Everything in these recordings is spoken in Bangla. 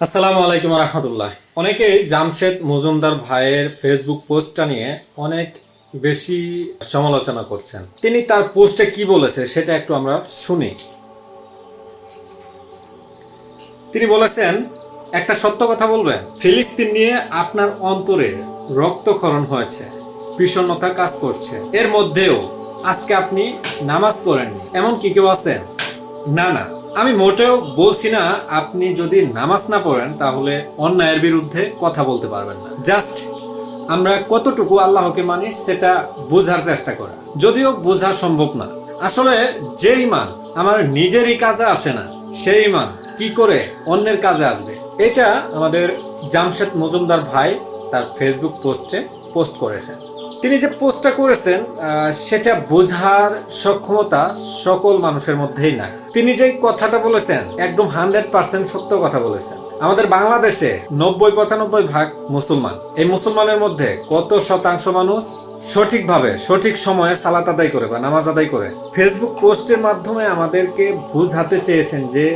আসসালামু আলাইকুম রহমতুল্লাহ। অনেকেই জামশেদ মজুমদার ভাইয়ের ফেসবুক পোস্টটা নিয়ে অনেক বেশি সমালোচনা করছেন। তিনি তার পোস্টে কি বলেছে সেটা একটু আমরা শুনি। তিনি বলেছেন, একটা সত্য কথা বলবেন, ফিলিস্তিন নিয়ে আপনার অন্তরে রক্তক্ষরণ হয়েছে, বিষণ্ণতা কাজ করছে। এর মধ্যেও আজকে আপনি নামাজ পড়েননি। এমন কি কেউ আছেন? না না। আমি মোটেও বলছি না, আপনি যদি নামাজ না পড়েন, তাহলে অন্যায়ের বিরুদ্ধে কথা বলতে পারবেন না। জাস্ট আমরা কতটুকু আল্লাহকে মানি, সেটা বোঝার চেষ্টা করা। যদিও বোঝা সম্ভব না। আসলে যে ইমান আমার নিজেরই কাজে আসে না, সেই ইমান কি করে অন্যের কাজে আসবে? এটা আমাদের জামশেদ মজুমদার ভাই তার ফেসবুক পোস্টে পোস্ট করেছেন। তিনি যে পোস্টটা করেছেন সেটা বোঝার সক্ষমতা সকল মানুষের মধ্যেই নাই। তিনি যে কথাটা বলেছেন, একদম হান্ড্রেড পার্সেন্ট সত্য কথা বলেছেন। আমাদের বাংলাদেশে নব্বই পঁচানব্বই ভাগ মুসলমান। এই মুসলমানের মধ্যে কত শতাংশ মানুষ সঠিকভাবে, সঠিক সময়ে সালাত আদায় করে বা নামাজ আদায় করে? ফেসবুক পোস্টের মাধ্যমে আমাদেরকে বুঝাতে চেয়েছেন যে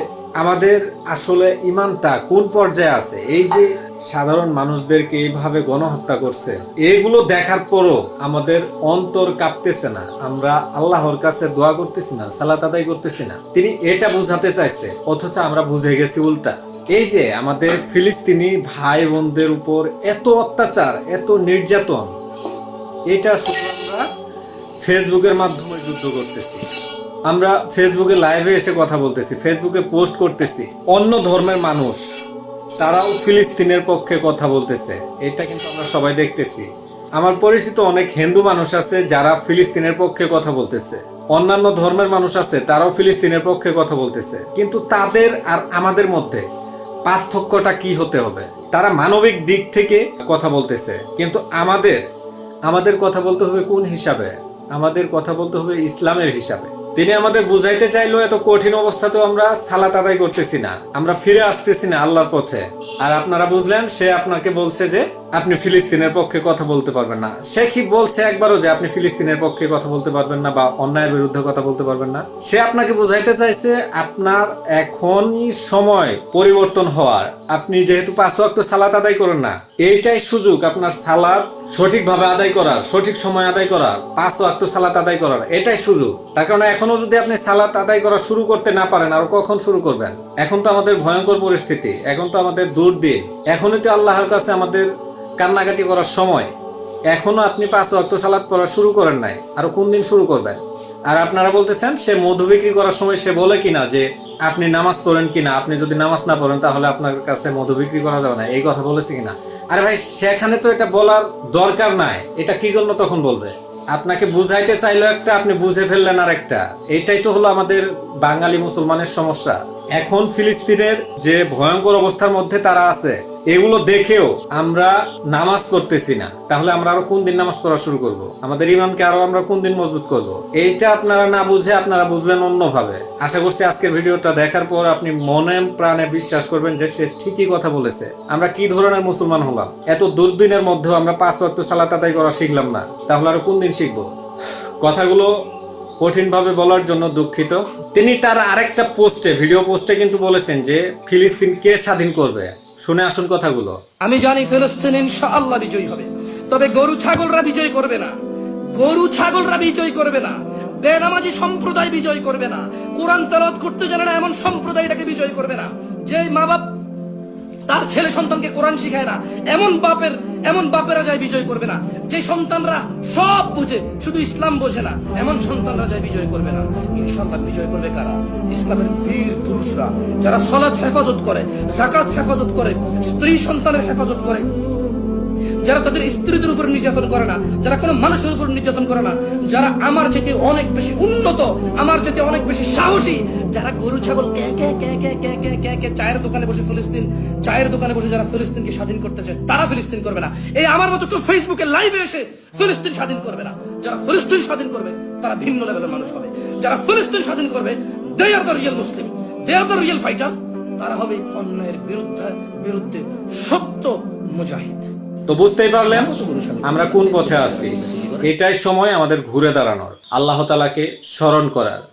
আমাদের আসলে ইমানটা কোন পর্যায়ে আছে? এই যে সাধারণ মানুষদেরকে এইভাবে গণহত্যা করছে। এগুলো দেখার পরও আমাদের অন্তর কাঁপতেছে না। আমরা আল্লাহর কাছে দোয়া করতেছি না, সালাত আদায় করতেছি না। তিনি এটা বুঝাতে চাইছে, অথচ আমরা বুঝে গেছি উল্টা। এই যে আমাদের ফিলিস্তিনি ভাই বোনদের উপর এত অত্যাচার, এত নির্যাতন, এটা শুধু আমরা ফেসবুকের মাধ্যমে যুদ্ধ করতেছি। আমরা ফেসবুকে লাইভে এসে কথা বলতেছি, ফেসবুকে পোস্ট করতেছি। অন্য ধর্মের মানুষ তারাও ফিলিস্তিনের পক্ষে কথা বলতেছে। এটা কিন্তু আমরা সবাই দেখতেছি। আমার পরিচিত অনেক হিন্দু মানুষ আছে যারা ফিলিস্তিনের পক্ষে কথা বলতেছে। অন্যান্য ধর্মের মানুষ আছে তারাও ফিলিস্তিনের পক্ষে কথা বলতেছে। কিন্তু তাদের আর আমাদের মধ্যে পার্থক্যটা কি হতে হবে? তারা মানবিক দিক থেকে কথা বলতেছে। কিন্তু আমাদের আমাদের কথা বলতে হবে কোন হিসাবে? আমাদের কথা বলতে হবে ইসলামের হিসাবে। তিনি আমাদের বুঝাইতে চাইলো, এত কঠিন অবস্থাতেও আমরা সালাত আদায় করতেছি না। আমরা ফিরে আসতেছি না আল্লাহর পথে। আর আপনারা বুঝলেন, সে আপনাকে বলছে যে আপনি ফিলিস্তিনের পক্ষে কথা বলতে পারবেন না। সে কি বলছে একবারও যে আপনি ফিলিস্তিনের পক্ষে কথা বলতে পারবেন না বা অন্যায়ের বিরুদ্ধে কথা বলতে পারবেন না। সে আপনাকে বোঝাইতে চাইছে, আপনার এখনই সময় পরিবর্তন হওয়ার। আপনি যেহেতু পাঁচ ওয়াক্ত সালাত আদায় করেন না, এইটাই সুযোগ আপনার সালাত সঠিকভাবে আদায় করার, সঠিক সময় আদায় করার, পাঁচ ওয়াক্ত সালাত আদায় করার, এটাই সুযোগ। তার কারণে এখনও যদি আপনি সালাত আদায় করা শুরু করতে না পারেন, আর কখন শুরু করবেন? এখন তো আমাদের ভয়ঙ্কর পরিস্থিতি, এখন তো আমাদের দুর্দিন। এখনই তো আল্লাহর কাছে আমাদের কান্নাকাটি করার সময় এখনও আপনি পাঁচ ওয়াক্ত সালাদ পড়া শুরু করেন নাই। আর কোন দিন শুরু করবেন? আর আপনারা বলতেছেন, সে মধু বিক্রি করার সময় সে বলে কিনা যে আপনি নামাজ পড়েন কিনা, আপনি যদি নামাজ না পড়েন তাহলে আপনার কাছে মধু বিক্রি করা যাবে না। এই কথা বলেছে কিনা? আরে ভাই, সেখানে তো এটা বলার দরকার নাই। এটা কি জন্য তখন বলবে? আপনাকে বুঝাইতে চাইলো একটা, আপনি বুঝে ফেললেন আর একটা এইটাই তো হলো আমাদের বাঙালি মুসলমানের সমস্যা। এখন ফিলিস্তিনের যে ভয়ঙ্কর অবস্থার মধ্যে তারা আছে এগুলো দেখেও আমরা নামাজ পড়তেছি না। তাহলে আমরা আরও কোন দিন নামাজ পড়া শুরু করব? আমাদের ইমানকে আরও আমরা কোন দিন মজবুত করব? এইটা আপনারা না বুঝে আপনারা বুঝলেন অন্যভাবে। আশা করছি আজকের ভিডিওটা দেখার পর আপনি মনে প্রাণে বিশ্বাস করবেন যে সে ঠিকই কথা বলেছে। আমরা কি ধরনের মুসলমান হলাম? এত দুর্দিনের মধ্যেও আমরা পাঁচ ওয়াক্ত সালাত আদায় করা শিখলাম না। তাহলে আরও কোন দিন শিখব? কথাগুলো কঠিনভাবে বলার জন্য দুঃখিত। তিনি তার আরেকটা পোস্টে, ভিডিও পোস্টে কিন্তু বলেছেন যে ফিলিস্তিন কে স্বাধীন করবে? শুনে আসুন কথাগুলো। আমি জানি ফিলিস্তিন ইনশাআল্লাহ বিজয়ী হবে। তবে গরু ছাগলরা বিজয় করবে না। গরু ছাগলরা বিজয় করবে না। বেনামাজি সম্প্রদায় বিজয় করবে না। কোরআন তেলাওয়াত করতে জানে না এমন সম্প্রদায়টাকে বিজয় করবে না। যে মা বাপ তার ছেলে সন্তানকে কোরআন শিখায় না। এমন বাপের, এমন বাপেরা যায় বিজয় করবে না। যে সন্তানরা সব বুঝে, শুধু ইসলাম বোঝে না, এমন সন্তানরা যায় বিজয় করবে না। ইনশাল্লাহ বিজয় করবে কারা? ইসলামের বীর পুরুষরা, যারা সলাৎ হেফাজত করে জাকাত হেফাজত করে, স্ত্রী সন্তানের হেফাজত করে। যারা তাদের স্ত্রীদের উপর নির্যাতন করে না, যারা কোনো মানুষের উপর নির্যাতন করে না, যারা আমার চেয়ে অনেক বেশি উন্নত, আমার চেয়ে অনেক বেশি সাহসী, যারা গরু, ছাগল কে কে কে কে কে কে কে কে চায়ের দোকানে বসে ফিলিস্তিন, চায়ের দোকানে বসে যারা ফিলিস্তিনকে স্বাধীন করতে চায়, তারা ফিলিস্তিন করবে না। এই আমার মতো কেউ ফেসবুকে লাইভে এসে ফিলিস্তিন স্বাধীন করবে না। যারা ফিলিস্তিন স্বাধীন করবে, তারা ভিন্ন লেভেলের মানুষ হবে। যারা ফিলিস্তিন স্বাধীন করবে they are the real Muslim they are the real fighter তারা হবে অন্যায়ের বিরুদ্ধে বিরুদ্ধে সত্য মুজাহিদ। তো বুঝতেই পারলেন আমরা কোন পথে আছি। এটাই সময় আমাদের ঘুরে দাঁড়ানোর। আল্লাহ তালাকে স্মরণ করার।